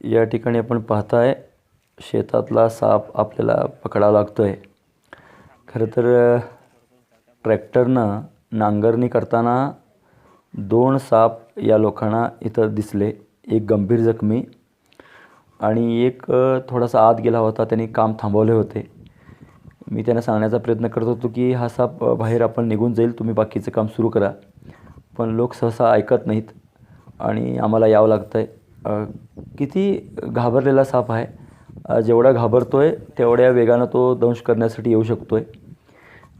या ठिकाणी आपण पाहताय शेतातला साप आपल्याला पकडावा लागतो आहे खरं तर ट्रॅक्टरनं नांगरणी करताना दोन साप या लोकांना इथं दिसले. एक गंभीर जखमी आणि एक थोडासा आत गेला होता. त्यांनी काम थांबवले होते. मी त्यांना सांगण्याचा प्रयत्न करत होतो की हा साप बाहेर आपण निघून जाईल. तुम्ही बाकीचं काम सुरू करा. पण लोक सहसा ऐकत नाहीत आणि आम्हाला यावं लागतं आहे किती घाबरलेला साप आहे जेवढा घाबरतो आहे तेवढ्या वेगानं तो दंश करण्यासाठी येऊ शकतो आहे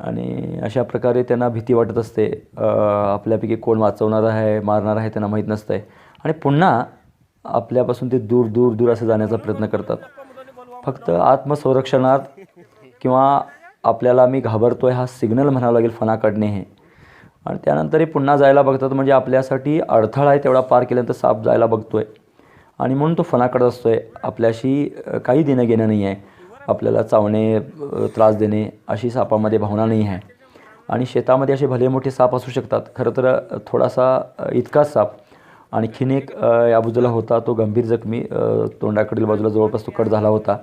आणि अशा प्रकारे त्यांना भीती वाटत असते. आपल्यापैकी कोण वाचवणार आहे मारणार आहे त्यांना माहीत नसतं आहे आणि पुन्हा आपल्यापासून ते दूर दूर दूर असं जाण्याचा प्रयत्न करतात. फक्त आत्मसंरक्षणात किंवा आपल्याला मी घाबरतो आहे हा सिग्नल म्हणावा लागेल फणा काढणे हे. आणि त्यानंतरही पुन्हा जायला बघतात म्हणजे आपल्यासाठी अडथळा आहे तेवढा पार केल्यानंतर साप जायला बघतो आहे आणि म्हणून तो फणा असतो आहे आपल्याशी काही देणं घेणं नाही आहे. आपल्याला चावणे त्रास देणे अशी सापामध्ये भावना नाही आहे. आणि शेतामध्ये असे भले मोठे साप असू शकतात. खरं तर थोडासा इतकाच साप. आणखीन एक या बाजूला होता तो गंभीर जखमी तोंडाकडील बाजूला जवळपास तो कट झाला होता.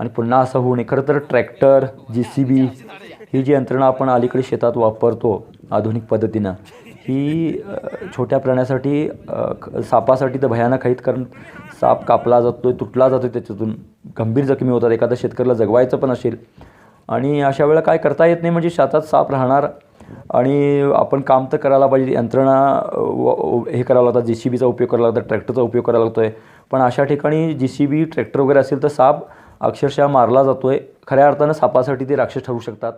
आणि पुन्हा असं होऊ नये. खरं तर ट्रॅक्टर जी सी बी ही जी यंत्रणा आपण अलीकडे शेतात वापरतो आधुनिक पद्धतीनं ही छोट्या प्राण्यासाठी सापासाठी तर भयानक आहेत कारण साप कापला जातो आहे तुटला जातो आहे त्याच्यातून. गंभीर जखमी होतात एखादा शेतकऱ्याला जगवायचं पण असेल. आणि अशा वेळेला काय करता येत नाही म्हणजे शेतात साप राहणार आणि आपण काम तर करायला पाहिजे यंत्रणा व- हे करावं लागतात जे सी बीचा उपयोग करावा लागतो ट्रॅक्टरचा उपयोग करावा लागतो आहे पण अशा ठिकाणी जे सी बी ट्रॅक्टर वगैरे असेल तर साप अक्षरशः मारला जातो आहे खऱ्या अर्थानं सापासाठी ते राक्षस ठरू शकतात.